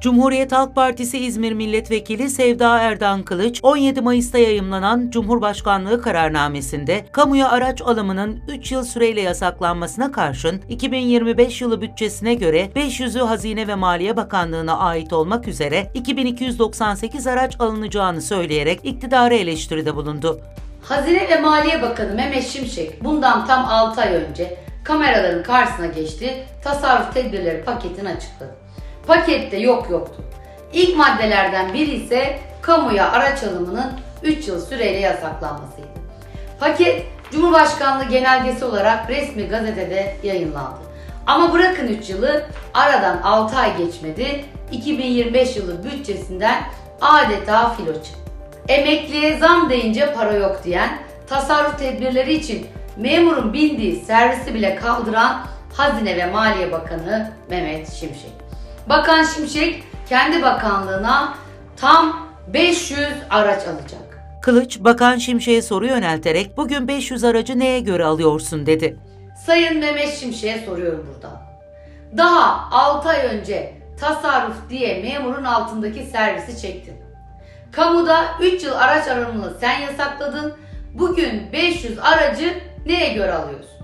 Cumhuriyet Halk Partisi İzmir Milletvekili Sevda Erdan Kılıç, 17 Mayıs'ta yayımlanan Cumhurbaşkanlığı kararnamesinde kamuya araç alımının 3 yıl süreyle yasaklanmasına karşın 2025 yılı bütçesine göre 500'ü Hazine ve Maliye Bakanlığı'na ait olmak üzere 2298 araç alınacağını söyleyerek iktidara eleştiride bulundu. Hazine ve Maliye Bakanı Mehmet Şimşek bundan tam 6 ay önce kameraların karşısına geçti, tasarruf tedbirleri paketini açıkladı. Pakette yok yoktu. İlk maddelerden biri ise kamuya araç alımının 3 yıl süreyle yasaklanmasıydı. Paket Cumhurbaşkanlığı genelgesi olarak resmi gazetede yayınlandı. Ama bırakın 3 yılı aradan 6 ay geçmedi. 2025 yılı bütçesinden adeta filo çıktı. Emekliye zam deyince para yok diyen, tasarruf tedbirleri için memurun bindiği servisi bile kaldıran Hazine ve Maliye Bakanı Mehmet Şimşek. Bakan Şimşek kendi bakanlığına tam 500 araç alacak. Kılıç, Bakan Şimşek'e soru yönelterek bugün 500 aracı neye göre alıyorsun dedi. Sayın Mehmet Şimşek'e soruyorum buradan. Daha 6 ay önce tasarruf diye memurun altındaki servisi çektin. Kamuda 3 yıl araç alımını sen yasakladın. Bugün 500 aracı neye göre alıyorsun?